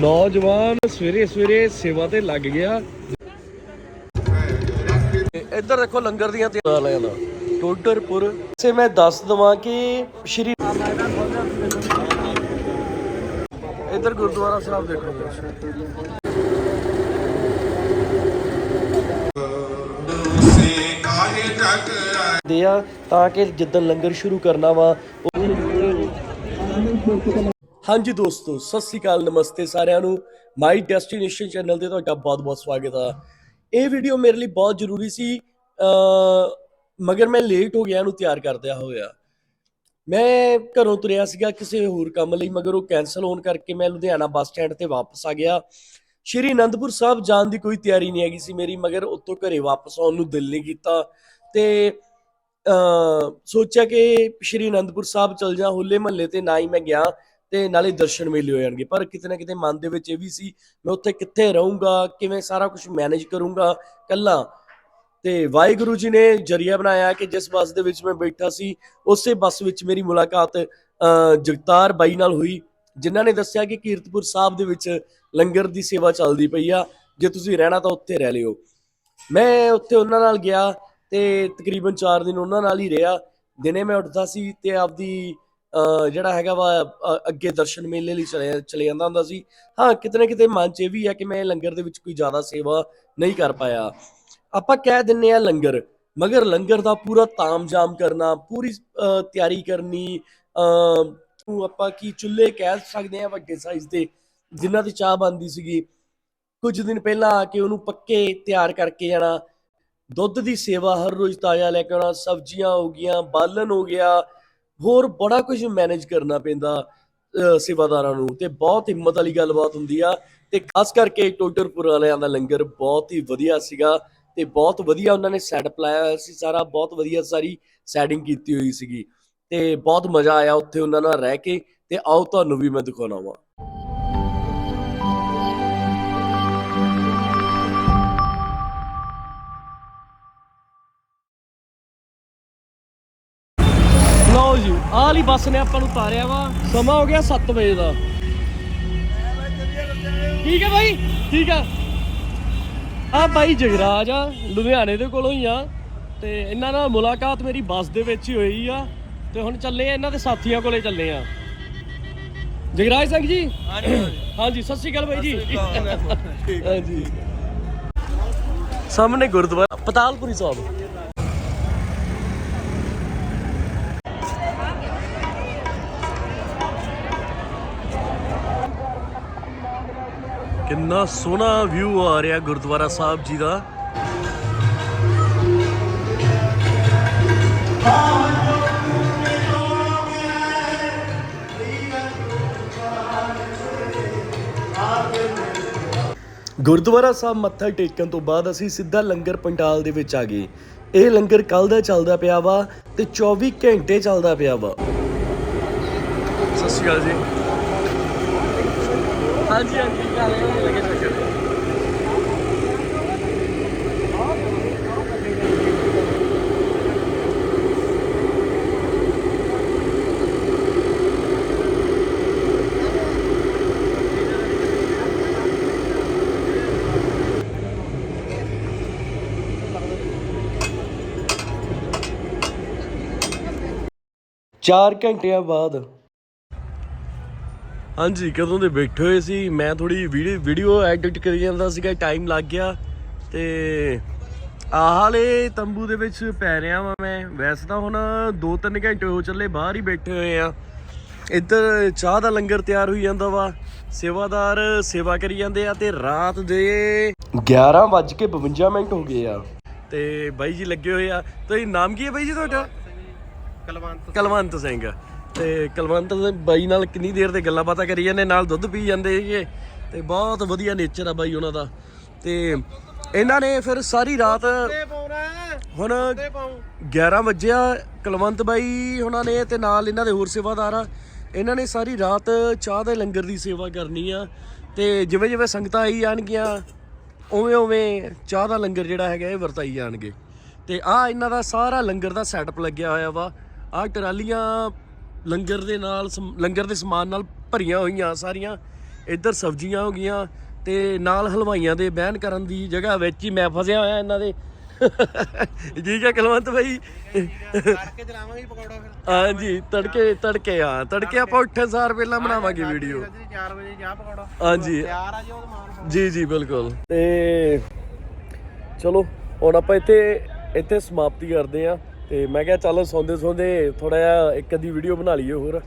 ਨੌਜਵਾਨ ਸਵੇਰੇ ਸਵੇਰੇ ਸੇਵਾ ਤੇ ਲੱਗ ਗਿਆ। ਇੱਧਰ ਦੇਖੋ ਲੰਗਰ ਦੀਆਂ ਤਿਆਰੀਆਂ ਦਾ ਟੋਡਰਪੁਰ। ਸੇ ਮੈਂ ਦੱਸ ਦਵਾਂ ਕਿ ਸ਼੍ਰੀ ਇੱਧਰ ਗੁਰਦੁਆਰਾ ਸਾਹਿਬ ਦੇਖੋ। ਦੇ ਆ ਤਾਂ ਕਿ ਜਿੱਦਣ ਲੰਗਰ ਸ਼ੁਰੂ ਕਰਨਾ ਵਾ ਹਾਂਜੀ ਦੋਸਤੋ, ਸਤਿ ਸ੍ਰੀ ਅਕਾਲ, ਨਮਸਤੇ ਸਾਰਿਆਂ ਨੂੰ। ਮਾਈ ਡੈਸਟੀਨੇਸ਼ਨ ਚੈਨਲ ਤੇ ਤੁਹਾਡਾ ਬਹੁਤ-ਬਹੁਤ ਸਵਾਗਤ ਆ। ਇਹ ਵੀਡੀਓ ਮੇਰੇ ਲਈ ਬਹੁਤ ਜ਼ਰੂਰੀ ਸੀ ਮਗਰ ਮੈਂ ਲੇਟ ਹੋ ਗਿਆ, ਇਹਨੂੰ ਤਿਆਰ ਕਰਦਿਆ ਹੋਇਆ। ਮੈਂ ਘਰੋਂ ਤੁਰਿਆ ਸੀਗਾ ਕਿਸੇ ਹੋਰ ਕੰਮ ਲਈ, ਮਗਰ ਉਹ ਕੈਨਸਲ ਹੋਣ ਕਰਕੇ ਮੈਂ ਲੁਧਿਆਣਾ ਬੱਸ ਸਟੈਂਡ ਤੇ ਵਾਪਸ ਆ ਗਿਆ। ਸ਼੍ਰੀ ਅਨੰਦਪੁਰ ਸਾਹਿਬ ਜਾਣ ਦੀ ਕੋਈ ਤਿਆਰੀ ਨਹੀਂ ਹੈਗੀ ਸੀ ਮੇਰੀ, ਮਗਰ ਉੱਤੋਂ ਘਰੇ ਵਾਪਸ ਆਉਣ ਨੂੰ ਦਿਲ ਨਹੀਂ ਕੀਤਾ। ਤੇ ਸੋਚਿਆ ਕਿ ਸ਼੍ਰੀ ਅਨੰਦਪੁਰ ਸਾਹਿਬ ਚਲ ਜਾ, ਹੋਲੇ ਮਹੱਲੇ ਤੇ ਨਾ ਹੀ ਮੈਂ ਗਿਆ। ਤੇ ਨਾਲੇ ਦਰਸ਼ਨ ਮੇਲੇ ਹੋ ਜਾਣਗੇ। ਪਰ ਕਿਤੇ ਨਾ ਕਿਤੇ ਮਨ ਦੇ ਵਿੱਚ ਇਹ ਵੀ ਸੀ, ਮੈਂ ਉੱਥੇ ਕਿੱਥੇ ਰਹੂੰਗਾ, ਕਿਵੇਂ ਸਾਰਾ ਕੁਝ ਮੈਨੇਜ ਕਰੂੰਗਾ ਕੱਲਾ। ਤੇ ਵਾਹਿਗੁਰੂ ਜੀ ਨੇ ਜਰੀਆ ਬਣਾਇਆ ਕਿ ਜਿਸ ਬੱਸ ਦੇ ਵਿੱਚ ਮੈਂ ਬੈਠਾ ਸੀ, ਉਸੇ ਬੱਸ ਵਿੱਚ ਮੇਰੀ ਮੁਲਾਕਾਤ ਜਗਤਾਰ ਬਾਈ ਨਾਲ ਹੋਈ, ਜਿਨ੍ਹਾਂ ਨੇ ਦੱਸਿਆ ਕਿ ਕੀਰਤਪੁਰ ਸਾਹਿਬ ਦੇ ਵਿੱਚ ਲੰਗਰ ਦੀ ਸੇਵਾ ਚੱਲਦੀ ਪਈ ਆ। ਜੇ ਤੁਸੀਂ ਰਹਿਣਾ ਤਾਂ ਉੱਥੇ ਰਹਿ ਲਿਓ। ਮੈਂ ਉੱਥੇ ਉਹਨਾਂ ਨਾਲ ਗਿਆ ਤੇ ਤਕਰੀਬਨ 4 ਦਿਨ ਉਹਨਾਂ ਨਾਲ ਹੀ ਰਿਹਾ। ਦਿਨੇ ਮੈਂ ਉੱਠਦਾ ਸੀ ਤੇ ਆਪਦੀ ਜਿਹੜਾ ਹੈਗਾ ਵਾ ਅੱਗੇ ਦਰਸ਼ਨ ਮੇਲੇ ਲਈ ਚਲੇ ਚਲੇ ਜਾਂਦਾ ਹੁੰਦਾ ਸੀ। ਹਾਂ ਕਿਤੇ ਨਾ ਕਿਤੇ ਮਨ 'ਚ ਇਹ ਵੀ ਹੈ ਕਿ ਮੈਂ ਲੰਗਰ ਦੇ ਵਿੱਚ ਕੋਈ ਜ਼ਿਆਦਾ ਸੇਵਾ ਨਹੀਂ ਕਰ ਪਾਇਆ। ਆਪਾਂ ਕਹਿ ਦਿੰਨੇ ਆ ਲੰਗਰ ਮਗਰ ਲੰਗਰ ਦਾ ਪੂਰਾ ਤਾਮਝਾਮ ਕਰਨਾ ਪੂਰੀ ਤਿਆਰੀ ਕਰਨੀ ਅ, ਨੂੰ ਆਪਾਂ ਕੀ ਚੁੱਲ੍ਹੇ ਕਹਿ ਸਕਦੇ ਆ ਵੱਡੇ ਸਾਈਜ਼ ਦੇ ਜਿਨ੍ਹਾਂ ਦੀ ਚਾਹ ਬਣਦੀ ਸੀਗੀ। ਕੁਝ ਦਿਨ ਪਹਿਲਾਂ ਆ ਕੇ ਉਹਨੂੰ ਪੱਕੇ ਤਿਆਰ ਕਰਕੇ ਜਾਣਾ ਦੁੱਧ ਦੀ ਸੇਵਾ ਹਰ ਰੋਜ਼ ਤਾਜ਼ਾ ਲੈ ਕੇ ਆਉਣਾ ਸਬਜ਼ੀਆਂ ਹੋ ਗਈਆਂ ਬਾਲਣ ਹੋ ਗਿਆ ਹੋਰ ਬੜਾ ਕੁਝ ਮੈਨੇਜ ਕਰਨਾ ਪੈਂਦਾ ਅ, ਸੇਵਾਦਾਰਾਂ ਨੂੰ ਤੇ ਬਹੁਤ ਹਿੰਮਤ ਵਾਲੀ ਗੱਲਬਾਤ ਹੁੰਦੀ ਆ ਤੇ ਖਾਸ ਕਰਕੇ ਟੋਟਰਪੁਰ ਵਾਲਿਆਂ ਦਾ ਲੰਗਰ ਬਹੁਤ ਹੀ ਵਧੀਆ ਸੀਗਾ ਤੇ ਬਹੁਤ ਵਧੀਆ ਉਹਨਾਂ ਨੇ ਸੈਟਅਪ ਲਾਇਆ ਹੋਇਆ ਸੀ ਸਾਰਾ ਬਹੁਤ ਵਧੀਆ ਸਾਰੀ ਸੈਟਿੰਗ ਕੀਤੀ ਹੋਈ ਸੀਗੀ ਤੇ ਬਹੁਤ ਮਜ਼ਾ ਆਇਆ ਉੱਥੇ ਉਹਨਾਂ ਨਾਲ ਰਹਿ ਕੇ ਤੇ ਆਓ ਤੁਹਾਨੂੰ ਵੀ ਮੈਂ ਦਿਖਾਉਣਾ ਵਾ। ਆਹ ਵਾਲੀ ਬੱਸ ਨੇ ਆਪਾਂ ਨੂੰ ਉਤਾਰਿਆ ਵਾ ਸਮਾਂ ਹੋ ਗਿਆ 7 ਵਜੇ ਦਾ। ਠੀਕ ਹੈ ਬਾਈ ਠੀਕ ਆ ਆ ਬਾਈ ਜਗਰਾਜ ਆ ਲੁਧਿਆਣੇ ਦੇ ਕੋਲੋਂ ਹੀ ਆ ਤੇ ਇਹਨਾਂ ਨਾਲ ਮੁਲਾਕਾਤ ਮੇਰੀ ਬੱਸ ਦੇ ਵਿੱਚ ਹੀ ਹੋਈ ਆ ਤੇ ਹੁਣ ਚੱਲੇ ਆ ਇਹਨਾਂ ਦੇ ਸਾਥੀਆਂ ਕੋਲੇ ਚੱਲੇ ਆ। ਜਗਰਾਜ ਸਿੰਘ ਜੀ? ਹਾਂਜੀ ਸਤਿ ਸ਼੍ਰੀ ਅਕਾਲ ਬਾਈ ਜੀ। ਹਾਂਜੀ। ਸਾਹਮਣੇ ਗੁਰਦੁਆਰਾ ਪਤਾਲਪੁਰੀ ਸਾਹਿਬ। ਕਿੰਨਾ ਸੋਹਣਾ ਵਿਊ ਆ ਰਿਹਾ ਗੁਰਦੁਆਰਾ ਸਾਹਿਬ ਜੀ ਦਾ। ਗੁਰਦੁਆਰਾ ਸਾਹਿਬ ਮੱਥਾ ਟੇਕਣ ਤੋਂ ਬਾਅਦ ਅਸੀਂ ਸਿੱਧਾ ਲੰਗਰ ਪੰਡਾਲ ਦੇ ਵਿੱਚ ਆ ਗਏ। ਇਹ ਲੰਗਰ ਕੱਲ ਦਾ ਚੱਲਦਾ ਪਿਆ ਵਾ ਤੇ 24 ਘੰਟੇ ਚੱਲਦਾ ਪਿਆ ਵਾ। ਸਤਿ ਸ਼੍ਰੀ ਅਕਾਲ ਜੀ। ਹਾਂਜੀ ਹਾਂਜੀ ਕਾਲੇ ਹੋਣੇ ਲੱਗੇ ਚੱਕਰ ਚਾਰ ਘੰਟਿਆਂ ਬਾਅਦ ਹਾਂਜੀ ਕਦੋਂ ਦੇ ਬੈਠੇ ਹੋਏ ਸੀ ਮੈਂ ਥੋੜੀ ਵੀਡੀਓ ਵੀਡੀਓ ਐਡਿਟ ਕਰੀ ਜਾਂਦਾ ਸੀਗਾ ਟਾਈਮ ਲੱਗ ਗਿਆ। ਤੇ ਆਹ ਹਾਲੇ ਤੰਬੂ ਦੇ ਵਿੱਚ ਪੈ ਰਿਹਾ ਵਾਂ ਮੈਂ। ਵੈਸੇ ਤਾਂ ਹੁਣ 2-3 ਘੰਟੇ ਹੋ ਚੱਲੇ ਬਾਹਰ ਹੀ ਬੈਠੇ ਹੋਏ ਆ। ਇੱਧਰ ਚਾਹ ਦਾ ਲੰਗਰ ਤਿਆਰ ਹੋਈ ਜਾਂਦਾ ਵਾ। ਸੇਵਾਦਾਰ ਸੇਵਾ ਕਰੀ ਜਾਂਦੇ ਆ ਤੇ ਰਾਤ ਦੇ 11:52 ਮਿੰਟ ਹੋ ਗਏ ਆ। ਤੇ ਬਾਈ ਜੀ ਲੱਗੇ ਹੋਏ ਆ। ਤੇ ਨਾਮ ਕੀ ਹੈ ਬਾਈ ਜੀ ਤੁਹਾਡਾ? ਕਲਵੰਤ ਕਲਵੰਤ ਸਿੰਘ। ਤੇ ਕਲਵੰਤ ਦੇ ਬਾਈ ਨਾਲ ਕਿੰਨੀ ਦੇਰ ਤੇ ਗੱਲਾਂ ਬਾਤਾਂ ਕਰੀ ਜਾਂਦੇ ਨਾਲ ਦੁੱਧ ਪੀ ਜਾਂਦੇ ਸੀਗੇ ਤੇ ਬਹੁਤ ਵਧੀਆ ਨੇਚਰ ਆ ਬਾਈ ਉਹਨਾਂ ਦਾ। ਤੇ ਇਹਨਾਂ ਨੇ ਫਿਰ ਸਾਰੀ ਰਾਤ ਹੁਣ 11 ਵਜਿਆ ਕੁਲਵੰਤ ਬਾਈ ਉਹਨਾਂ ਨੇ ਤੇ ਨਾਲ ਇਹਨਾਂ ਦੇ ਹੋਰ ਸੇਵਾਦਾਰ ਆ। ਇਹਨਾਂ ਨੇ ਸਾਰੀ ਰਾਤ ਚਾਹ ਦੇ ਲੰਗਰ ਦੀ ਸੇਵਾ ਕਰਨੀ ਆ ਤੇ ਜਿਵੇਂ ਜਿਵੇਂ ਸੰਗਤਾਂ ਆਈ ਜਾਣਗੀਆਂ ਉਵੇਂ ਉਵੇਂ ਚਾਹ ਦਾ ਲੰਗਰ ਜਿਹੜਾ ਹੈਗਾ ਇਹ ਵਰਤਾਈ ਜਾਣਗੇ। ਤੇ ਆ ਇਹਨਾਂ ਦਾ ਸਾਰਾ ਲੰਗਰ ਦਾ ਸੈਟਅਪ ਲੱਗਿਆ ਹੋਇਆ ਵਾ। ਆ ਟਰਾਲੀਆਂ ਲੰਗਰ ਦੇ ਨਾਲ ਲੰਗਰ ਦੇ ਸਮਾਨ ਨਾਲ ਭਰੀਆਂ ਹੋਈਆਂ ਸਾਰੀਆਂ ਇੱਧਰ ਸਬਜ਼ੀਆਂ ਹੋ ਗਈਆਂ ਤੇ ਨਾਲ ਹਲਵਾਈਆਂ ਦੇ ਬਹਿਣ ਕਰਨ ਦੀ ਜਗ੍ਹਾ ਵਿੱਚ ਹੀ ਮੈਂ ਫਸਿਆ ਹੋਇਆ ਇਹਨਾਂ ਦੇ। ਠੀਕ ਹੈ ਕਲਵੰਤ ਭਾਈ ਚਲਾਵਾਂਗੇ ਪਕੌੜਾ ਫਿਰ। ਹਾਂਜੀ ਤੜਕੇ ਤੜਕੇ ਆ ਤੜਕੇ ਆਪਾਂ ਉੱਠਣ ਸਾਰ ਪਹਿਲਾਂ ਬਣਾਵਾਂਗੇ ਵੀਡੀਓ 4 ਵਜੇ ਚਾਹ ਪਕੌੜਾ। ਹਾਂਜੀ ਤਿਆਰ ਆ ਜੀ ਉਹ ਮਾਨ ਜੀ ਜੀ ਬਿਲਕੁਲ। ਤੇ ਚਲੋ ਹੁਣ ਆਪਾਂ ਇੱਥੇ ਇੱਥੇ ਸਮਾਪਤੀ ਕਰਦੇ ਆ ਤੇ ਮੈਂ ਕਿਹਾ ਚੱਲ ਸੌਂਦੇ ਸੌਂਦੇ ਥੋੜਾ ਜਿਹਾ ਇੱਕ ਅੱਧੀ ਵੀਡੀਓ ਬਣਾ ਲਈਏ ਹੋਰ।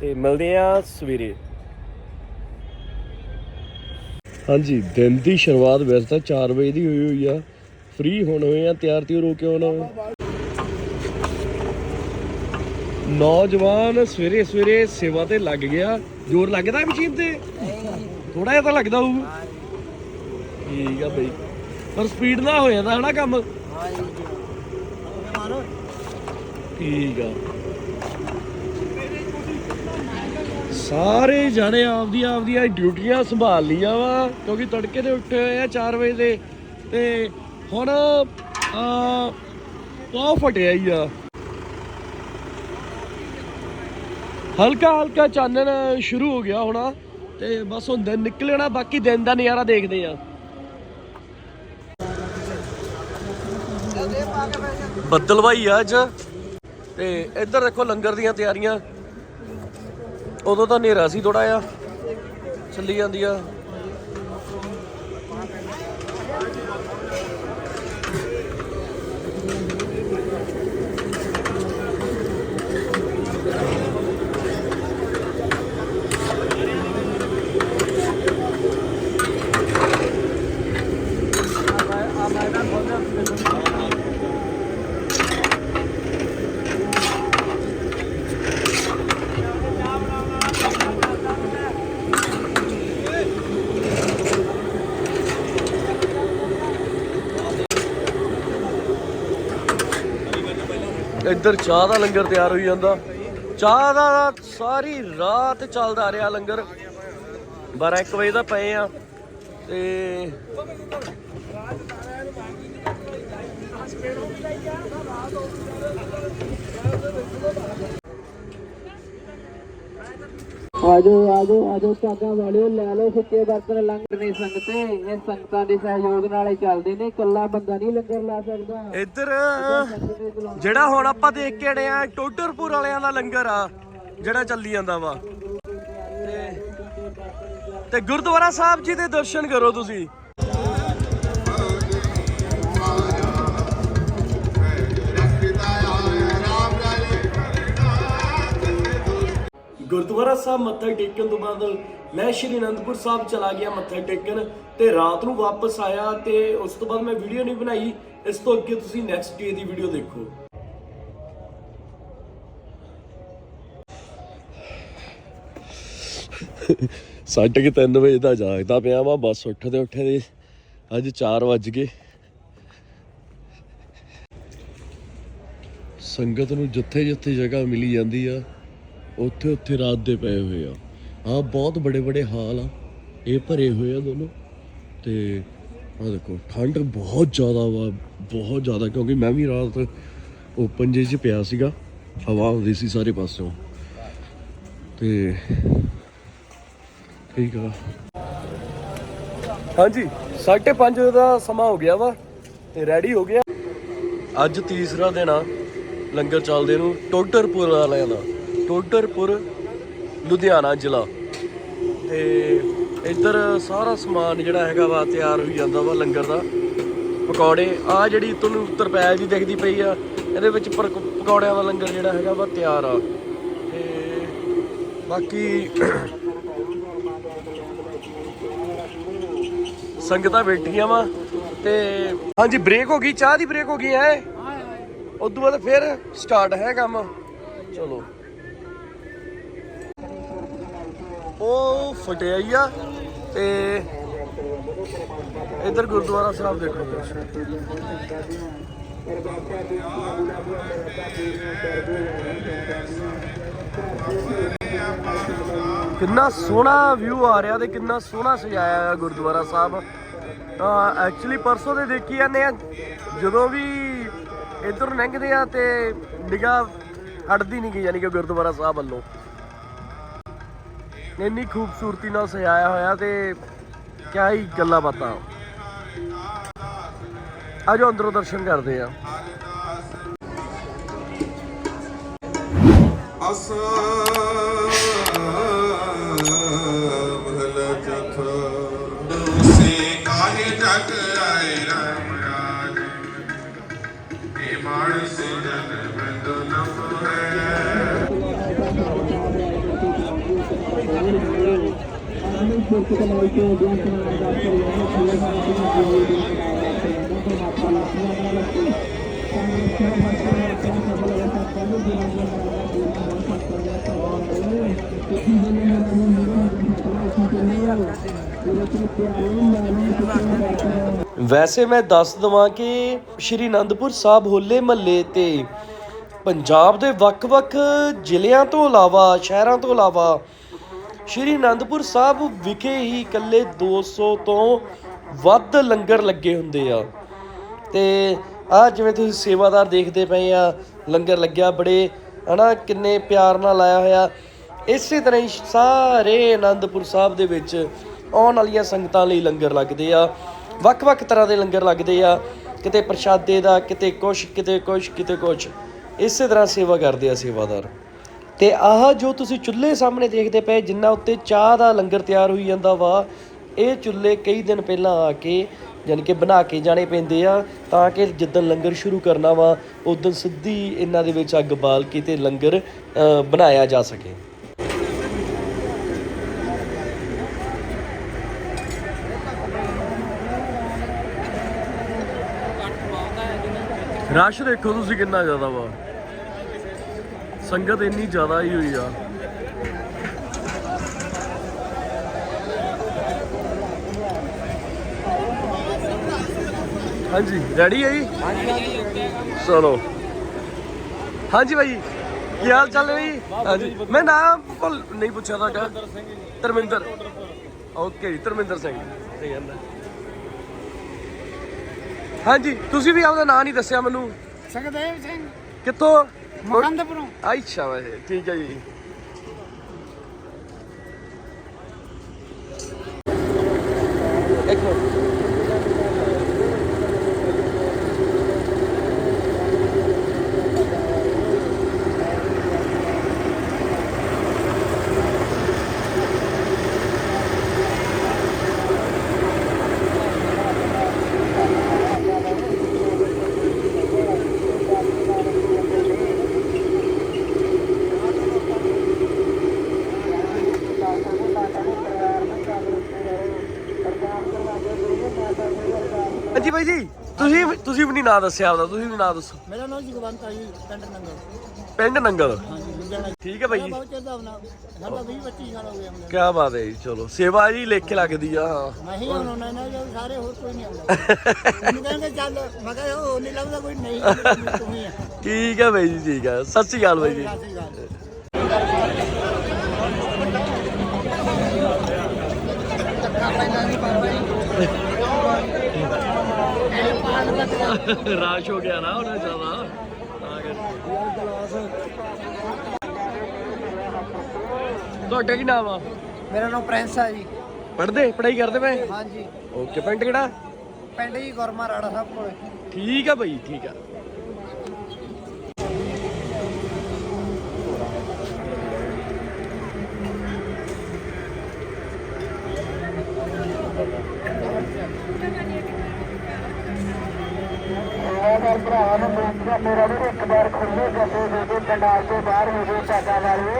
ਤੇ ਮਿਲਦੇ ਆ ਸਵੇਰੇ। ਹਾਂਜੀ, ਦਿਨ ਦੀ ਸ਼ੁਰੂਆਤ ਵੈਸੇ ਤਾਂ 4 ਵਜੇ ਦੀ ਹੋਈ ਹੋਈ ਆ। ਫ੍ਰੀ ਹੁਣ ਹੋਏ ਆ, ਤਿਆਰ ਤਿਉਰ ਹੋ ਕੇ ਹੁਣ। ਨੌਜਵਾਨ ਸਵੇਰੇ ਸਵੇਰੇ ਸੇਵਾ ਤੇ ਲੱਗ ਗਿਆ। ਜ਼ੋਰ ਲੱਗਦਾ ਮਸ਼ੀਨ ਤੇ? ਥੋੜਾ ਜਿਹਾ ਤਾਂ ਲੱਗਦਾ ਹੋਊ। ਠੀਕ ਆ ਬਈ। ਪਰ ਸਪੀਡ ਨਾਲ ਹੋ ਜਾਂਦਾ ਹਨਾ ਕੰਮ? ਠੀਕ ਆ। ਸਾਰੇ ਜਾਣੇ ਆਪਦੀ ਆਪਦੀਆਂ ਡਿਊਟੀਆਂ ਸੰਭਾਲ ਲੀਆਂ ਵਾ ਕਿਉਂਕਿ ਤੜਕੇ ਦੇ ਉੱਠੇ ਹੋਏ ਆ 4 ਵਜੇ ਦੇ ਤੇ ਹੁਣ ਆ ਪਾ ਫਟਿਆ ਹੀ ਆ। ਹਲਕਾ ਹਲਕਾ ਚਾਨਣ ਸ਼ੁਰੂ ਹੋ ਗਿਆ ਹੋਣਾ ਤੇ ਬਸ ਹੁਣ ਦਿਨ ਨਿਕਲਣਾ ਬਾਕੀ ਦਿਨ ਦਾ ਨਜ਼ਾਰਾ ਦੇਖਦੇ ਆ। ਬੱਦਲਵਾਈ ਆ ਅੱਜ। ਤੇ ਇੱਧਰ ਦੇਖੋ ਲੰਗਰ ਦੀਆਂ ਤਿਆਰੀਆਂ। ਉਦੋਂ ਤਾਂ ਹਨੇਰਾ ਸੀ ਥੋੜਾ ਜਿਹਾ। ਚੱਲੀ ਜਾਂਦੀ ਆ। ਇੱਧਰ ਚਾਹ ਦਾ ਲੰਗਰ ਤਿਆਰ ਹੋਈ ਜਾਂਦਾ। ਚਾਹ ਦਾ ਸਾਰੀ ਰਾਤ ਚੱਲਦਾ ਰਿਹਾ ਲੰਗਰ। 12 1 ਵਜੇ ਦਾ ਪਏ ਆ ਤੇ ਆਜੋ ਆਜੋ ਆਜੋ ਭਾਗਾ ਵਾਲਿਓ ਲੈ ਲਓ ਸੁੱਕੇ ਬਰਤਨ ਲੰਗਰ ਨਹੀਂ ਸੰਗਤੇ। ਇਹ ਸੰਗਤਾਂ ਦੇ ਸਹਿਯੋਗ ਨਾਲ ਹੀ ਚੱਲਦੇ ਨੇ। ਇਕੱਲਾ ਬੰਦਾ ਨਹੀਂ ਲੰਗਰ ਲਾ ਸਕਦਾ। ਇੱਧਰ ਜਿਹੜਾ ਹੁਣ ਆਪਾਂ ਦੇਖ ਕੇ ਆਏ ਆ ਟੋਟਰਪੁਰ ਵਾਲਿਆਂ ਦਾ ਲੰਗਰ ਆ ਜਿਹੜਾ ਚੱਲੀ ਜਾਂਦਾ ਵਾ। ਤੇ ਗੁਰਦੁਆਰਾ ਸਾਹਿਬ ਜੀ ਦੇ ਦਰਸ਼ਨ ਕਰੋ ਤੁਸੀਂ। ਗੁਰਦੁਆਰਾ ਸਾਹਿਬ ਮੱਥਾ ਟੇਕਣ ਤੋਂ ਬਾਅਦ ਮੈਂ ਸ਼੍ਰੀ ਅਨੰਦਪੁਰ ਸਾਹਿਬ ਚਲਾ ਗਿਆ ਮੱਥਾ ਟੇਕਣ ਤੇ ਰਾਤ ਨੂੰ ਵਾਪਸ ਆਇਆ ਤੇ ਉਸ ਤੋਂ ਬਾਅਦ ਮੈਂ ਵੀਡੀਓ ਨਹੀਂ ਬਣਾਈ। ਇਸ ਤੋਂ ਅੱਗੇ ਤੁਸੀਂ ਨੈਕਸਟ ਡੇ ਦੀ ਵੀਡੀਓ ਦੇਖੋ। ਸਾਢੇ ਕਿ 3 ਵਜੇ ਦਾ ਜਾਗਦਾ ਪਿਆ ਵਾ, ਬਸ ਉੱਠਦੇ ਉੱਠੇ ਅੱਜ 4 ਵੱਜ ਗਏ। ਸੰਗਤ ਨੂੰ ਜਿੱਥੇ ਜਿੱਥੇ ਜਗ੍ਹਾ ਮਿਲੀ ਜਾਂਦੀ ਆ ਉੱਥੇ ਉੱਥੇ ਰਾਤ ਦੇ ਪਏ ਹੋਏ ਆ। ਆ ਬਹੁਤ ਬੜੇ ਬੜੇ ਹਾਲ ਆ। ਇਹ ਭਰੇ ਹੋਏ ਆ ਦੋਨੋਂ। ਤੇ ਆ ਦੇਖੋ, ਠੰਡ ਬਹੁਤ ਜ਼ਿਆਦਾ ਵਾ, ਬਹੁਤ ਜ਼ਿਆਦਾ, ਕਿਉਂਕਿ ਮੈਂ ਵੀ ਰਾਤ ਓਪਨ ਜੇ ਚ ਪਿਆ ਸੀਗਾ। ਹਵਾ ਆਉਂਦੀ ਸੀ ਸਾਰੇ ਪਾਸਿਓਂ। ਤੇ ਠੀਕ ਆ। ਹਾਂਜੀ 5:30 ਦਾ ਸਮਾਂ ਹੋ ਗਿਆ ਵਾ ਤੇ ਰੈਡੀ ਹੋ ਗਿਆ। ਅੱਜ ਤੀਸਰਾ ਦਿਨ ਆ ਲੰਗਰ ਚੱਲਦੇ ਨੂੰ, ਟੋਡਰਪੁਰ ਵਾਲਿਆਂ ਦਾ। ਟੋਡਰਪੁਰ ਲੁਧਿਆਣਾ ਜ਼ਿਲ੍ਹਾ। ਤੇ ਇੱਧਰ ਸਾਰਾ ਸਮਾਨ ਜਿਹੜਾ ਹੈਗਾ ਵਾ ਤਿਆਰ ਹੋਈ ਜਾਂਦਾ ਵਾ ਲੰਗਰ ਦਾ। ਪਕੌੜੇ ਆ ਜਿਹੜੀ ਤੁਹਾਨੂੰ ਤਰਪੈਲ ਜੀ ਦਿਖਦੀ ਪਈ ਆ ਇਹਦੇ ਵਿੱਚ ਪਕੌੜਿਆਂ ਦਾ ਲੰਗਰ ਜਿਹੜਾ ਹੈਗਾ ਵਾ ਤਿਆਰ ਆ। ਤੇ ਬਾਕੀ ਸੰਗਤਾਂ ਬੈਠੀਆਂ ਵਾ ਤੇ ਹਾਂਜੀ ਬ੍ਰੇਕ ਹੋ ਗਈ ਚਾਹ ਦੀ ਬ੍ਰੇਕ ਹੋ ਗਈ ਹੈ। ਉਦੋਂ ਬਾਅਦ ਫਿਰ ਸਟਾਰਟ ਹੈ ਕੰਮ। ਚਲੋ। ਉਹ ਫਟਿਆ ਹੀ ਆ ਤੇ ਇਧਰ ਗੁਰਦੁਆਰਾ ਸਾਹਿਬ ਦੇਖੋ ਕਿੰਨਾ ਸੋਹਣਾ ਵਿਊ ਆ ਰਿਹਾ ਤੇ ਕਿੰਨਾ ਸੋਹਣਾ ਸਜਾਇਆ ਹੋਇਆ ਗੁਰਦੁਆਰਾ ਸਾਹਿਬ। ਤਾਂ ਐਕਚੁਅਲੀ ਪਰਸੋਂ ਦੇ ਦੇਖੀ ਜਾਂਦੇ ਆ, ਜਦੋਂ ਵੀ ਇਧਰ ਲੰਘਦੇ ਆ ਤੇ ਨਿਗਾਹ ਹਟਦੀ ਨਹੀਂ ਗਈ, ਯਾਨੀ ਕਿ ਗੁਰਦੁਆਰਾ ਸਾਹਿਬ ਵੱਲੋਂ। ਇੰਨੀ ਖੂਬਸੂਰਤੀ ਨਾਲ ਸਜਾਇਆ ਹੋਇਆ ਤੇ ਕਿਆ ਹੀ ਗੱਲਾਂ ਬਾਤਾਂ। ਆਜੋ ਅੰਦਰੋਂ ਦਰਸ਼ਨ ਕਰਦੇ ਆ ਅਸਭਲ ਵੈਸੇ ਮੈਂ ਦੱਸ ਦਵਾਂ ਕਿ ਸ਼੍ਰੀ ਅਨੰਦਪੁਰ ਸਾਹਿਬ ਹੋਲੇ ਮਹੱਲੇ ਤੇ ਪੰਜਾਬ ਦੇ ਵੱਖ-ਵੱਖ ਜ਼ਿਲ੍ਹਿਆਂ ਤੋਂ ਇਲਾਵਾ ਸ਼ਹਿਰਾਂ ਤੋਂ ਇਲਾਵਾ ਸ਼੍ਰੀ ਅਨੰਦਪੁਰ ਸਾਹਿਬ ਵਿਖੇ ਹੀ ਇਕੱਲੇ 200 ਤੋਂ ਵੱਧ ਲੰਗਰ ਲੱਗੇ ਹੁੰਦੇ ਆ। ਤੇ ਆ ਜਿਵੇਂ ਤੁਸੀਂ ਸੇਵਾਦਾਰ ਦੇਖਦੇ ਪਏ ਆ, ਲੰਗਰ ਲੱਗਿਆ ਬੜੇ, ਹਨਾ, ਕਿੰਨੇ ਪਿਆਰ ਨਾਲ ਆਇਆ ਹੋਇਆ। ਇਸੇ ਤਰ੍ਹਾਂ ਹੀ ਸਾਰੇ ਅਨੰਦਪੁਰ ਸਾਹਿਬ ਦੇ ਵਿੱਚ ਆਉਣ ਵਾਲੀਆਂ ਸੰਗਤਾਂ ਲਈ ਲੰਗਰ ਲੱਗਦੇ ਆ। ਵੱਖ-ਵੱਖ ਤਰ੍ਹਾਂ ਦੇ ਲੰਗਰ ਲੱਗਦੇ ਆ। ਕਿਤੇ ਪ੍ਰਸ਼ਾਦੇ ਦਾ, ਕਿਤੇ ਕੁਛ ਕਿਤੇ ਕੁਛ ਕਿਤੇ ਕੁਛ। ਇਸੇ ਤਰ੍ਹਾਂ ਸੇਵਾ ਕਰਦੇ ਆ ਸੇਵਾਦਾਰ। ਤੇ ਆਹ ਜੋ ਤੁਸੀਂ ਚੁੱਲ੍ਹੇ ਸਾਹਮਣੇ ਦੇਖਦੇ ਪਏ, ਜਿੰਨਾ ਉੱਤੇ ਚਾਹ ਦਾ ਲੰਗਰ ਤਿਆਰ ਹੋਈ ਜਾਂਦਾ ਵਾ, ਇਹ ਚੁੱਲ੍ਹੇ ਕਈ ਦਿਨ ਪਹਿਲਾਂ ਆ ਕੇ ਯਾਨੀ ਕਿ ਬਣਾ ਕੇ ਜਾਣੇ ਪੈਂਦੇ ਆ, ਤਾਂ ਕਿ ਜਿੱਦਣ ਲੰਗਰ ਸ਼ੁਰੂ ਕਰਨਾ ਵਾ ਉਦੋਂ ਸਿੱਧੀ ਇਹਨਾਂ ਦੇ ਵਿੱਚ ਅੱਗ ਬਾਲ ਕੇ ਤੇ ਲੰਗਰ ਬਣਾਇਆ ਜਾ ਸਕੇ। ਰਸ਼ ਦੇਖੋ ਤੁਸੀਂ ਕਿੰਨਾ ਜ਼ਿਆਦਾ ਵਾ। ਸੰਗਤ ਇੰਨੀ ਜ਼ਿਆਦਾ ਹੀ ਹੋਈ ਆ। ਹਾਂਜੀ ਰੈਡੀ ਹੈ ਜੀ? ਚਲੋ। ਹਾਂਜੀ ਭਾਈ ਕੀ ਹਾਲ ਚਾਲ ਹੈ ਜੀ ਹਾਂਜੀ। ਮੈਂ ਨਾਮ ਭੁੱਲ- ਨਹੀਂ ਪੁੱਛਿਆ ਤੁਹਾਡਾ। ਧਰਮਿੰਦਰ। ਓਕੇ ਜੀ ਧਰਮਿੰਦਰ ਸਿੰਘ। ਸਹੀ ਹਾਂਜੀ ਤੁਸੀਂ ਵੀ ਆਪਦਾ ਨਾਂ ਨਹੀਂ ਦੱਸਿਆ ਮੈਨੂੰ। ਸੁਖਦੇਵ ਸਿੰਘ। ਕਿੱਥੋਂ? ਮੁਕੰਦਪੁਰੋਂ ਅੱਛਾ ਵੈਸੇ ਠੀਕ ਹੈ ਜੀ। ਇੱਕ ਮਿੰਟ ਹਾਂਜੀ ਭਾਈ ਜੀ ਤੁਸੀਂ ਤੁਸੀਂ ਵੀ ਨਹੀਂ ਨਾਂ ਦੱਸਿਆ ਆਪਦਾ ਤੁਸੀਂ ਵੀ ਨਾਂ ਦੱਸੋ। ਮੇਰਾ ਨਾਮ ਜਗਵੰਤ ਆ ਜੀ ਪਿੰਡ ਨੰਗਲ। ਪਿੰਡ ਨੰਗਲ? ਹਾਂਜੀ ਲੁਧਿਆਣਾ ਠੀਕ ਹੈ ਭਾਈ ਜੀ। ਬਹੁਤ ਚਿਰ ਦਾ ਬਣਾ ਸਾਡਾ 20 25 ਸਾਲ ਹੋ ਗਏ ਕੀ ਬਾਤ ਹੈ ਜੀ ਚਲੋ। ਸੇਵਾ ਜੀ ਲੇਖੇ ਲੱਗਦੀ ਆ ਹਾਂ। ਮੈਂ ਹੀ ਹੁਣ ਉਹਨਾਂ ਨਾਲ ਜੋ ਸਾਰੇ ਹੋਰ ਕੋਈ ਨਹੀਂ ਆਉਂਦਾ। ਉਹਨੂੰ ਕਹਿੰਦੇ ਚੱਲ ਮੈਂ ਕਿਹਾ ਉਹ ਨਹੀਂ ਲੱਭਦਾ ਕੋਈ ਨਹੀਂ ਤੂੰ ਹੀ ਆ। ਠੀਕ ਹੈ ਭਾਈ ਜੀ ਠੀਕ ਹੈ। ਸਤਿ ਸ਼੍ਰੀ ਅਕਾਲ ਭਾਈ ਜੀ। ਸਤਿ ਸ਼੍ਰੀ ਅਕਾਲ। ਰਾਸ਼ ਹੋ ਗਿਆ ਨਾ ਉਹਨਾਂ ਜ਼ਿਆਦਾ। ਤਾਂ ਕਰਕੇ। ਤੁਹਾਡਾ ਕੀ ਨਾਮ ਆ? ਮੇਰਾ ਨਾਮ ਪ੍ਰਿੰਸ ਆ ਜੀ। ਪੜ੍ਹਦੇ? ਪੜ੍ਹਾਈ ਕਰਦੇ ਪਏ? ਹਾਂਜੀ। ਓਕੇ ਪਿੰਡ ਕਿਹੜਾ? ਪਿੰਡ ਜੀ ਗੁਰਮਾ ਰਾੜਾ ਸਾਹਿਬ ਕੋਲ। ਠੀਕ ਆ ਭਾਈ ਠੀਕ ਆ ਮੇਰਾ ਭਰਾ ਨੂੰ ਬੇਨਤੀ ਮੇਰਾ ਵੀ ਇੱਕ ਵਾਰ ਖੁੱਲੇ ਜੱਥੇ ਦੇ ਕੇ ਪੰਡਾਲ ਤੋਂ ਬਾਹਰ ਹੋ ਗਏ ਚਾਗਾ ਵਾਲੇ।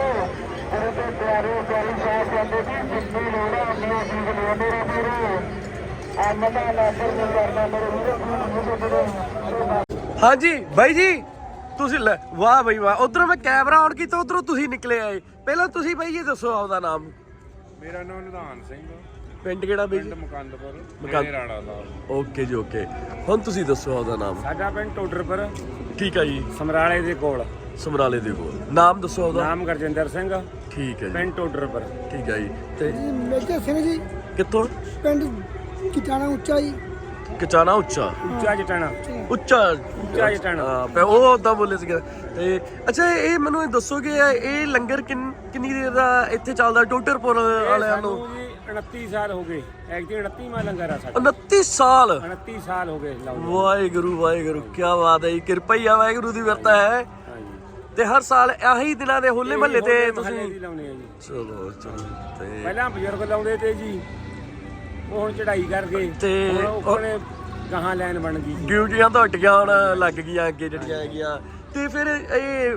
ਤੇਰੇ ਤੇ ਪਿਆਰੇ ਪਿਆਰੀ ਸਾਹਿਬ ਕਹਿੰਦੇ ਕਿ ਜਿੰਨੀ ਲੋੜਾ ਉਨੀਆਂ ਚੀਜ਼ ਲੈ ਮੇਰੇ ਵੀਰੇ ਆਮਦਾ ਲਾਦਰ ਨੂੰ ਕਰਨਾ ਮੇਰੇ ਵੀਰੇ ਮੇਰੇ ਵੀਰੇ ਹਾਂਜੀ ਬਾਈ ਜੀ ਤੁਸੀਂ ਲੈ ਵਾਹ ਬਈ ਵਾਹ ਉਧਰੋਂ ਮੈਂ ਕੈਮਰਾ ਆਨ ਕੀਤਾ ਉਧਰੋਂ ਤੁਸੀਂ ਨਿਕਲੇ ਆਏ। ਪਹਿਲਾਂ ਤੁਸੀਂ ਬਾਈ ਜੀ ਦੱਸੋ ਆਪਦਾ ਨਾਮ। ਮੇਰਾ ਨਾਮ ਨਿਧਾਨ ਸਿੰਘ ਪਿੰਡ ਕਿਹੜਾ ਬਾਈ ਪਿੰਡ ਜੀ ਮੁਕੰਦਪੁਰ ਮੁਕੰਦ- ਸਾਹਿਬ ਓਕੇ ਜੀ ਓਕੇ। ਹੁਣ ਤੁਸੀਂ ਦੱਸੋ ਆਪਦਾ ਨਾਮ। ਸਾਡਾ ਪਿੰਡ ਟੋਡਰਪੁਰ ਠੀਕ ਆ ਜੀ। ਸਮਰਾਲੇ ਦੇ ਕੋਲ। ਸਮਰਾਲੇ ਦੇ ਕੋਲ। ਨਾਮ ਦੱਸੋ ਆਪਦਾ। ਨਾਮ ਗੁਰਜਿੰਦਰ ਸਿੰਘ। ਠੀਕ ਹੈ ਜੀ। ਪਿੰਡ ਟੋਡਰਪੁਰ। ਠੀਕ ਹੈ ਜੀ। ਤੇ ਮੇਜਰ ਸਿੰਘ ਜੀ। ਕਿੱਥੋਂ? ਪਿੰਡ ਕਿਟਾਣਾ ਉੱਚਾ ਜੀ। ਕਚਾਣਾ ਉੱਚਾ। ਉੱਚਾ ਜਟਾਣਾ। ਉੱਚਾ। ਉੱਚਾ ਜਟਾਣਾ। ਹਾਂ ਪੈ ਉਹ ਉਦਾਂ ਬੋਲੇ ਸੀਗਾ। ਤੇ ਅੱਛਾ ਇਹ ਮੈਨੂੰ ਇਹ ਦੱਸੋਗੇ ਇਹ ਲੰਗਰ ਕਿੰਨ ਕਿੰਨੀ ਦੇਰ ਦਾ ਇੱਥੇ ਚੱਲਦਾ? ਟੋਟਰਪੁਰ ਵਾਲਿਆਂ ਨੂੰ? ਜੀ 29 ਸਾਲ ਹੋ ਗਏ। ਐਕਚੁਅਲੀ 29 ਮਾ ਲੰਗਰ ਆ ਸਾਡਾ। 29 ਸਾਲ? 29 ਸਾਲ ਹੋ ਗਏ ਲਾਉਂਦੇ ਵਾਹਿਗੁਰੂ ਵਾਹਿਗੁਰੂ ਕੀ ਬਾਤ ਹੈ ਜੀ। ਕਿਰਪਾ ਹੀ ਆ ਵਾਹਿਗੁਰੂ ਦੀ ਵਰਤਾ ਹੈ। ਹਾਂਜੀ। ਤੇ ਹਰ ਸਾਲ ਆਹੀ ਦਿਨਾਂ ਦੇ ਹੋਲੇ ਮਹੱਲੇ ਤੇ ਤੁਸੀਂ ਲਾਉਣੇ ਆ ਜੀ। ਚਲੋ ਚਲੋ ਤੇ ਪਹਿਲਾਂ ਬਜ਼ੁਰਗ ਲਾਉਂਦੇ ਤੇ ਜੀ। ਉਹ ਹੁਣ ਚੜਾਈ ਕਰ ਗਏ ਤੇ ਹੁਣ ਉਹ ਨੇ ਗਾਹਾਂ ਲਾਈਨ ਬਣ ਗਈ ਜੀ। ਡਿਊਟੀਆਂ ਤੁਹਾਡੀਆਂ ਹੁਣ ਲੱਗ ਗਈਆਂ ਅੱਗੇ ਜਿਹੜੀਆਂ ਹੈਗੀਆਂ। ਤੇ ਫਿਰ ਇਹ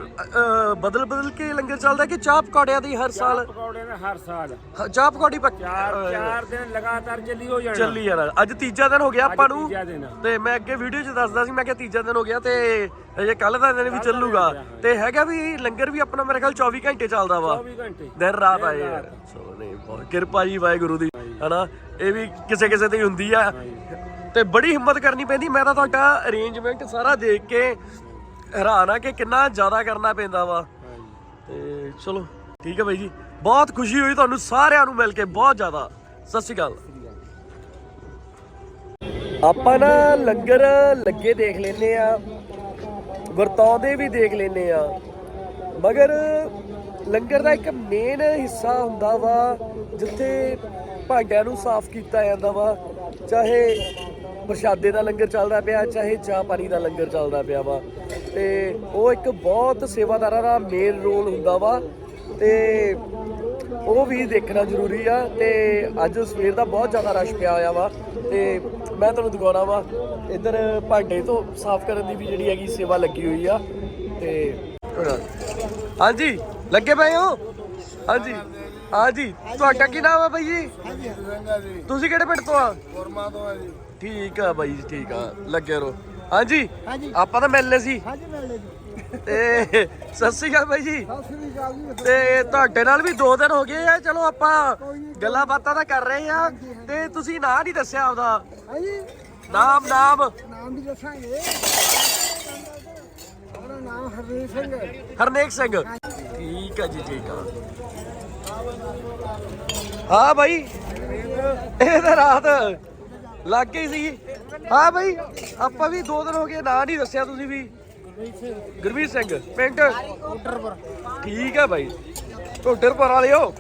ਬਦਲ ਬਦਲ ਕੇ ਲੰਗਰ ਚੱਲਦਾ ਕਿ ਚਾਹ ਪਕੌੜਿਆਂ ਦੀ ਹਰ ਸਾਲ? ਪਕੌੜੇ ਨੇ ਹਰ ਸਾਲ। ਹ- ਚਾਹ ਪਕੌੜੀ ਪੱਕ ਚਾਰ ਚਾਰ ਦਿਨ ਲਗਾਤਾਰ ਚੱਲੀ ਹੋ ਜਾਣਾ। ਚੱਲੀ ਜਾਣਾ। ਅੱਜ ਤੀਜਾ ਦਿਨ ਹੋ ਗਿਆ ਅੱਜ ਆਪਾਂ ਨੂੰ। ਤੀਜਾ ਦਿਨ। ਆ। ਤੇ ਮੈਂ ਅੱਗੇ ਵੀਡੀਓ 'ਚ ਦੱਸਦਾ ਸੀ ਮੈਂ ਕਿਹਾ ਤੀਜਾ ਦਿਨ ਹੋ ਗਿਆ ਤੇ ਅਜੇ ਕੱਲ ਦਾ ਦਿਨ ਵੀ ਚੱਲੂਗਾ। ਤੇ ਹੈਗਾ ਵੀ ਲੰਗਰ ਵੀ ਆਪਣਾ ਮੇਰੇ ਖਿਆਲ 24 ਘੰਟੇ ਚੱਲਦਾ ਵਾ। 24 ਘੰਟੇ। ਦਿਨ ਰਾਤ ਆਏ। ਨਹੀਂ ਬਹੁਤ ਕਿਰਪਾ ਜੀ ਵਾਹਿਗੁਰੂ ਦੀ ਹਨਾ? ਇਹ ਵੀ ਕਿਸੇ ਕਿਸੇ ਤੇ ਹੁੰਦੀ ਆ। ਤੇ ਬੜੀ ਹਿੰਮਤ ਕਰਨੀ ਪੈਂਦੀ। ਮੈਂ ਤਾਂ ਤੁਹਾਡਾ ਅਰੇਂਜਮੈਂਟ ਸਾਰਾ ਦੇਖ ਕੇ ਹੈਰਾਨ ਆ ਕਿ ਕਿੰਨਾ ਜ਼ਿਆਦਾ ਕਰਨਾ ਪੈਂਦਾ ਵਾ। ਤੇ ਚਲੋ, ਠੀਕ ਹੈ ਬਾਈ ਜੀ। ਬਹੁਤ ਖੁਸ਼ੀ ਹੋਈ ਤੁਹਾਨੂੰ ਸਾਰਿਆਂ ਨੂੰ ਮਿਲ ਕੇ, ਬਹੁਤ ਜ਼ਿਆਦਾ। ਸਤਿ ਸ਼੍ਰੀ ਅਕਾਲ। ਆਪਾਂ ਨਾ ਲੰਗਰ ਲੱਗੇ ਦੇਖ ਲੈਨੇ ਆ। ਵਰਤਾਉਂਦੇ ਵੀ ਦੇਖ ਲੈਨੇ ਆ। ਮਗਰ ਲੰਗਰ ਦਾ ਇੱਕ ਮੇਨ ਹਿੱਸਾ ਹੁੰਦਾ ਵਾ, ਜਿੱਥੇ ਭਾਂਡਿਆਂ ਨੂੰ ਸਾਫ਼ ਕੀਤਾ ਜਾਂਦਾ ਵਾ। ਚਾਹੇ ਪ੍ਰਸ਼ਾਦੇ ਦਾ ਲੰਗਰ ਚੱਲਦਾ ਪਿਆ ਚਾਹੇ ਚਾਹ ਪਾਣੀ ਦਾ ਲੰਗਰ ਚੱਲਦਾ ਪਿਆ ਵਾ। ਤੇ ਉਹ ਇੱਕ ਬਹੁਤ ਸੇਵਾਦਾਰਾਂ ਦਾ ਮੇਨ ਰੋਲ ਹੁੰਦਾ ਵਾ। ਤੇ ਉਹ ਵੀ ਦੇਖਣਾ ਜ਼ਰੂਰੀ ਆ। ਤੇ ਅੱਜ ਸਵੇਰ ਦਾ ਬਹੁਤ ਜ਼ਿਆਦਾ ਰਸ਼ ਪਿਆ ਹੋਇਆ ਵਾ। ਤੇ ਮੈਂ ਤੁਹਾਨੂੰ ਦਿਖਾਉਣਾ ਵਾ। ਇੱਧਰ ਭਾਂਡੇ ਤੋਂ ਸਾਫ਼ ਕਰਨ ਦੀ ਵੀ ਜਿਹੜੀ ਹੈਗੀ ਸੇਵਾ ਲੱਗੀ ਹੋਈ ਆ। ਤੇ ਹਾਂਜੀ ਲੱਗੇ ਪਏ ਹੋ? ਹਾਂਜੀ। ਹਾਂਜੀ ਤੁਹਾਡਾ ਕੀ ਨਾਮ ਆ ਬਾਈ ਜੀ? ਹਾਂਜੀ ਤੁਸੀਂ ਕਿਹੜੇ ਪਿੰਡ ਤੋਂ ਆ? ਗੁਰਮਾ ਤੋਂ ਹੈ ਜੀ। ਠੀਕ ਆ ਬਾਈ ਜੀ ਠੀਕ ਆ। ਲੱਗੇ ਰਹੋ। ਹਾਂਜੀ? ਹਾਂਜੀ। ਆਪਾਂ ਤਾਂ ਮਿਲਨੇ ਸੀ। ਹਾਂਜੀ ਮਿਲਦੇ ਜੀ। ਤੇ ਸਤਿ ਸ਼੍ਰੀ ਅਕਾਲ ਬਾਈ ਜੀ। ਸਤਿ ਸ੍ਰੀ ਅਕਾਲ ਜੀ ਤੇ ਤੁਹਾਡੇ ਨਾਲ ਵੀ 2 ਦਿਨ ਹੋ ਗਏ ਆ। ਚਲੋ ਆਪਾਂ ਗੱਲਾਂ ਬਾਤਾਂ ਤਾਂ ਕਰ ਰਹੇ ਆ। ਤੇ ਤੁਸੀਂ ਨਾਂ ਨਹੀਂ ਦੱਸਿਆ ਆਪਦਾ? ਹਾਂਜੀ। ਨਾਮ ਨਾਮ। ਨਾਮ ਵੀ ਦੱਸਾਂਗੇ। ਆਪਣਾ ਨਾਮ ਹਰਵੀਰ ਸਿੰਘ ਹੈ। ਹਰਨੇਕ ਸਿੰਘ। ਠੀਕ ਆ ਜੀ ਠੀਕ ਆ। ਹਾਂ ਬਾਈ। ਇਹ ਤਾਂ ਰਾਤ ਲੱਗ ਗਈ ਸੀ ਹਾਂ ਬਾਈ ਆਪਾਂ ਵੀ 2 ਦਿਨ ਹੋ ਗਏ ਨਾਂ ਨਹੀਂ ਦੱਸਿਆ ਤੁਸੀਂ ਵੀ। ਗੁਰਵੀਰ ਸਿੰਘ ਪਿੰਡ। ਠੀਕ ਆ ਬਾਈ। ਢੋਡਰਪੁਰ ਵਾਲਿਓ।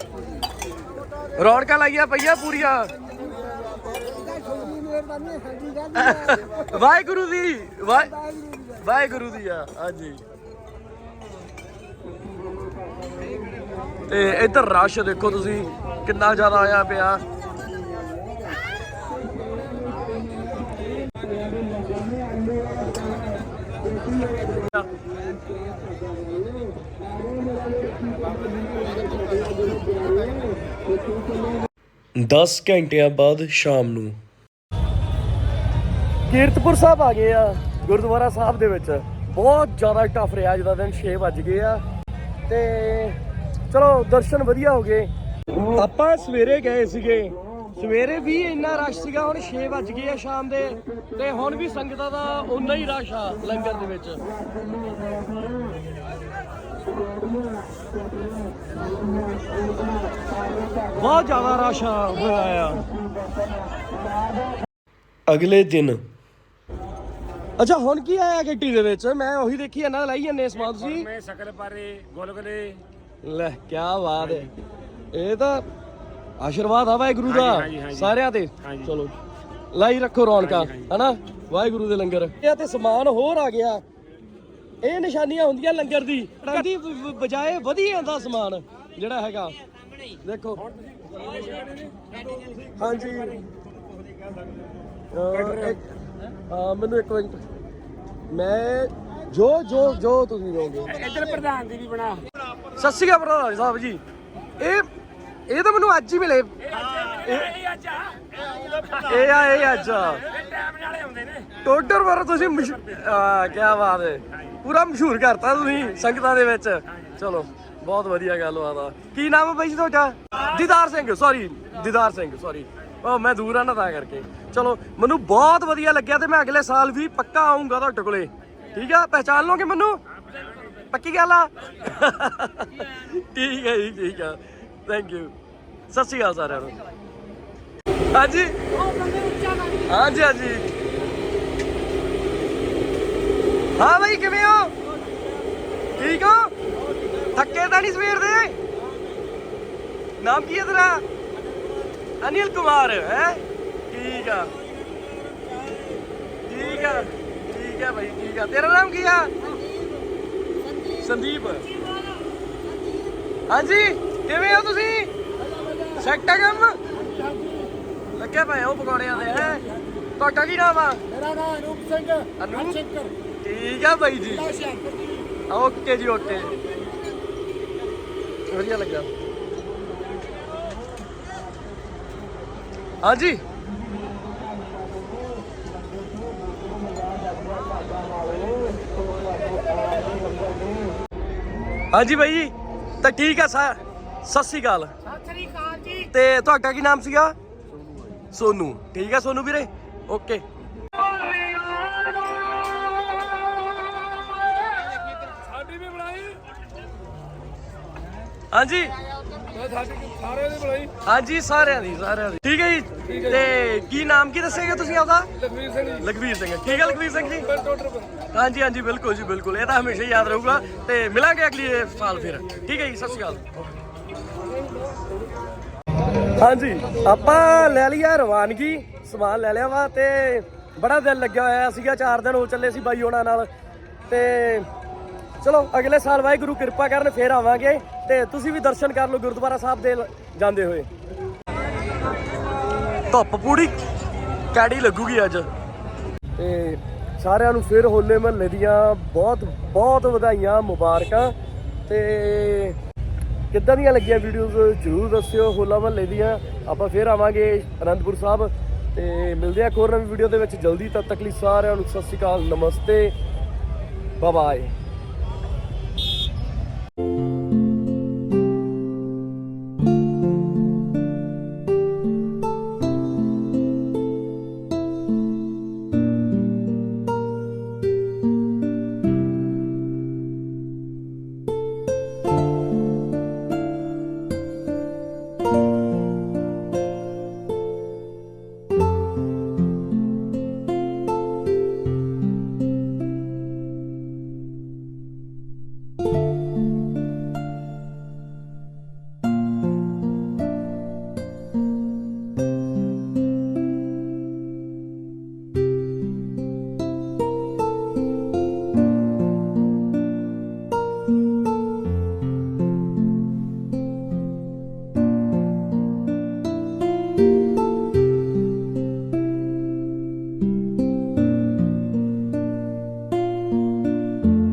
ਰੌਣਕਾਂ ਲਾਈਆਂ ਪਈਆਂ ਪੂਰੀਆਂ। ਵਾਹਿਗੁਰੂ ਦੀ ਵਾਹਿ- ਵਾਹਿਗੁਰੂ ਦੀ ਆ ਹਾਂਜੀ। ਤੇ ਇੱਧਰ ਰਸ਼ ਦੇਖੋ ਤੁਸੀਂ ਕਿੰਨਾ ਜ਼ਿਆਦਾ ਆਇਆ ਪਿਆ। ਦਸ ਘੰਟਿਆਂ ਬਾਅਦ ਸ਼ਾਮ ਨੂੰ। ਕੀਰਤਪੁਰ ਸਾਹਿਬ ਆ ਗਏ ਆ ਗੁਰਦੁਆਰਾ ਸਾਹਿਬ ਦੇ ਵਿੱਚ। ਬਹੁਤ ਜ਼ਿਆਦਾ ਟਫ ਰਿਹਾ ਅੱਜ ਦਾ ਦਿਨ 6 ਵੱਜ ਗਏ ਆ। ਤੇ ਚਲੋ ਦਰਸ਼ਨ ਵਧੀਆ ਹੋ ਗਏ। ਆਪਾਂ ਸਵੇਰੇ ਗਏ ਸੀਗੇ। ਸਵੇਰੇ ਵੀ ਇੰਨਾ ਰਸ਼ ਸੀਗਾ ਹੁਣ 6 ਵੱਜ ਗਏ ਆ ਸ਼ਾਮ ਦੇ ਤੇ ਹੁਣ ਵੀ ਸੰਗਤਾਂ ਦਾ ਉਨਾ ਹੀ ਰਸ਼ ਆ ਲੰਗਰ ਦੇ ਵਿੱਚ। ਬਹੁਤ ਜ਼ਿਆਦਾ ਰਸ਼ ਆ ਹੋਇਆ ਆ। ਅਗਲੇ ਦਿਨ। ਅੱਛਾ ਹੁਣ ਕੀ ਆਇਆ ਗੱਡੀ ਦੇ ਵਿੱਚ? ਮੈਂ ਉਹੀ ਦੇਖੀ ਇਹਨਾਂ ਦਾ ਲਾਈ ਜਾਂਦੇ ਸਮਾਨ ਤੁਸੀਂ। ਮੈਂ ਸ਼ਕਲ ਪਾਰੇ ਗੁਲਗੁਲੇ ਲੈ ਕੀ ਬਾਤ ਹੈ ਇਹ ਤਾਂ ਆਸ਼ੀਰਵਾਦ ਆ ਵਾਹਿਗੁਰੂ ਦਾ। ਹਾਂਜੀ, ਹਾਂਜੀ, ਹਾਂਜੀ। ਸਾਰਿਆਂ ਤੇ। ਹਾਂਜੀ। ਚਲੋ ਲਾਈ ਰੱਖੋ ਰੌਣਕਾਂ। ਹਨਾ? ਵਾਹਿਗੁਰੂ ਦੇ ਲੰਗਰ। ਇਹ ਤੇ ਸਮਾਨ ਹੋਰ ਆ ਗਿਆ। ਇਹ ਨਿਸ਼ਾਨੀਆਂ ਹੁੰਦੀਆਂ ਲੰਗਰ ਦੀ। ਦੀ ਬ- ਬਜਾਏ ਵਧੀ ਜਾਂਦਾ ਸਮਾਨ ਜਿਹੜਾ ਹੈਗਾ। ਦੇਖੋ। ਹਾਂਜੀ। ਅਹ, ਇੱਕ- ਅਹ, ਮੈਨੂੰ ਇੱਕ ਮਿੰਟ ਮੈਂ ਜੋ ਜੋ ਜੋ ਤੁਸੀਂ ਕਹੋਗੇ ਇੱਧਰ ਪ੍ਰਧਾਨ ਦੀ ਵੀ ਬਣਾ। ਸਤਿ ਸ਼੍ਰੀ ਅਕਾਲ ਪ੍ਰਧਾਨ ਸਾਹਿਬ ਜੀ। ਇਹ ਇਹ ਤਾਂ ਮੈਨੂੰ ਅੱਜ ਹੀ ਮਿਲੇ। ਇਹ ਅੱਜ ਆ ਇਹ ਆ। ਇਹ ਅੱਜ ਆ। ਇਹ ਟਾਈਮ ਨਾਲੇ ਆਉਂਦੇ ਨੇ। ਟੋਡਰ ਬਾਰੇ ਤੁਸੀਂ ਕੀ ਬਾਤ ਹੈ ਪੂਰਾ ਮਸ਼ਹੂਰ ਕਰਤਾ ਤੁਸੀਂ ਸੰਗਤਾਂ ਦੇ ਵਿੱਚ। ਚਲੋ ਬਹੁਤ ਵਧੀਆ ਗੱਲਬਾਤ ਆ। ਕੀ ਨਾਮ ਹੈ ਬਾਈ ਜੀ ਤੁਹਾਡਾ? ਦੀਦਾਰ ਸਿੰਘ ਸੌਰੀ ਦੀਦਾਰ ਸਿੰਘ ਸੌਰੀ ਉਹ ਮੈਂ ਦੂਰ ਆ ਨਾ ਤਾਂ ਕਰਕੇ। ਚਲੋ ਮੈਨੂੰ ਬਹੁਤ ਵਧੀਆ ਲੱਗਿਆ ਤੇ ਮੈਂ ਅਗਲੇ ਸਾਲ ਵੀ ਪੱਕਾ ਆਉਂਗਾ ਤੁਹਾਡੇ ਕੋਲੇ। ਠੀਕ ਆ? ਪਹਿਚਾਨ ਲਓਗੇ ਮੈਨੂੰ? ਪੱਕੀ ਗੱਲ ਆ? ਠੀਕ ਹੈ ਜੀ ਠੀਕ ਆ। ਥੈਂਕ ਯੂ ਸਤਿ ਸ਼੍ਰੀ ਅਕਾਲ ਸਾਰਿਆਂ ਨੂੰ। ਹਾਂਜੀ? ਹਾਂਜੀ ਹਾਂਜੀ। ਹਾਂ ਭਾਈ ਕਿਵੇਂ ਹੋ? ਠੀਕ ਹੋ? ਥੱਕੇ ਤਾਂ ਨਹੀਂ ਸਵੇਰ ਦੇ? ਨਾਮ ਕੀ ਹੈ ਤੇਰਾ? ਅਨਿਲ ਕੁਮਾਰ ਹੈ? ਠੀਕ ਆ। ਠੀਕ ਆ ਠੀਕ ਆ ਭਾਈ ਠੀਕ ਆ। ਤੇਰਾ ਨਾਮ ਕੀ ਆ? ਸੰਦੀਪ। ਹਾਂਜੀ ਕਿਵੇਂ ਹੋ ਤੁਸੀਂ? ਸੈਕਟਾ ਕੰਮ? ਲੱਗਿਆ ਪਿਆ ਉਹ ਪਕੌੜਿਆਂ ਦੇ ਹੈ? ਤੁਹਾਡਾ ਕੀ ਨਾਮ ਆ? ਮੇਰਾ ਨਾਮ ਅਨੂਪ ਸਿੰਘ ਅਨੂਪ? ਸ਼ੰਕਰ। ਠੀਕ ਆ ਬਾਈ ਜੀ। ਓਕੇ ਜੀ ਓਕੇ ਵਧੀਆ ਲੱਗਾ ਹਾਂਜੀ। ਹਾਂਜੀ ਬਾਈ ਜੀ ਤਾਂ ਠੀਕ ਆ ਸ੍ਰੀ ਸਤਿ ਸ੍ਰੀ ਅਕਾਲ। ਤੇ ਤੁਹਾਡਾ ਕੀ ਨਾਮ ਸੀਗਾ? ਸੋਨੂ। ਠੀਕ ਆ ਸੋਨੂ ਵੀਰੇ? ਓਕੇ। ਹਾਂਜੀ। ਮੈਂ ਸਾਡੀ ਸਾਰਿਆਂ ਦੀ ਬਣਾਈ। ਹਾਂਜੀ ਸਾਰਿਆਂ ਦੀ ਸਾਰਿਆਂ ਦੀ। ਠੀਕ ਹੈ ਜੀ। ਤੇ ਕੀ ਨਾਮ ਕੀ ਦੱਸੇਗੇ ਤੁਸੀਂ ਆਪਦਾ? ਲਖਵੀਰ ਸਿੰਘ ਜੀ। ਲਖਵੀਰ ਸਿੰਘ। ਠੀਕ ਹੈ ਲਖਵੀਰ ਸਿੰਘ ਜੀ? ਹਾਂਜੀ ਹਾਂਜੀ ਬਿਲਕੁਲ ਜੀ ਬਿਲਕੁਲ। ਇਹ ਤਾਂ ਹਮੇਸ਼ਾ ਹੀ ਯਾਦ ਰਹੂਗਾ। ਤੇ ਮਿਲਾਂਗੇ ਅਗਲੀ ਸਾਲ ਫਿਰ। ਠੀਕ ਹੈ ਜੀ ਸਤਿ ਸ਼੍ਰੀ ਅਕਾਲ। ਹਾਂਜੀ, ਆਪਾਂ ਲੈ ਲਿਆ ਰਵਾਨਗੀ, ਸਮਾਨ ਲੈ ਲਿਆ ਵਾ ਤੇ ਬੜਾ ਦਿਲ ਲੱਗਿਆ ਹੋਇਆ ਸੀਗਾ 4 ਦਿਨ ਹੋ ਚੱਲੇ ਸੀ ਬਾਈ ਹੋਣਾ ਨਾਲ। ਤੇ ਚਲੋ, ਅਗਲੇ ਸਾਲ ਵਾਹਿਗੁਰੂ ਕਿਰਪਾ ਕਰਨ, ਫੇਰ ਆਵਾਂਗੇ ਤੇ ਤੁਸੀਂ ਵੀ ਦਰਸ਼ਨ ਕਰ ਲਓ ਗੁਰਦੁਆਰਾ ਸਾਹਿਬ ਦੇ ਜਾਂਦੇ ਹੋਏ। ਧੁੱਪ ਪੂਰੀ, ਕੈੜੀ ਲੱਗੂਗੀ ਅੱਜ। ਤੇ ਸਾਰਿਆਂ ਨੂੰ ਫਿਰ ਹੋਲੇ ਮਹੱਲੇ ਦੀਆਂ ਬਹੁਤ ਬਹੁਤ ਵਧਾਈਆਂ, ਮੁਬਾਰਕਾਂ। ਤੇ ਕਿੱਦਾਂ ਦੀਆਂ ਲੱਗੀਆਂ ਵੀਡੀਓਜ਼ ਜਰੂਰ ਦੱਸਿਓ, ਹੋਲਾ ਮਹੱਲੇ ਦੀਆਂ। ਆਪਾਂ ਫਿਰ ਆਵਾਂਗੇ ਅਨੰਦਪੁਰ ਸਾਹਿਬ ਤੇ ਮਿਲਦੇ ਆ ਇੱਕ ਹੋਰ ਨਵੀਂ ਵੀਡੀਓ ਦੇ ਵਿੱਚ। ਜਲਦੀ ਤਦ ਤੱਕ ਲਈ ਸਾਰਿਆਂ ਨੂੰ ਸਤਿ ਸ਼੍ਰੀ ਅਕਾਲ, ਨਮਸਤੇ ਬਾਏ ਬਾਏ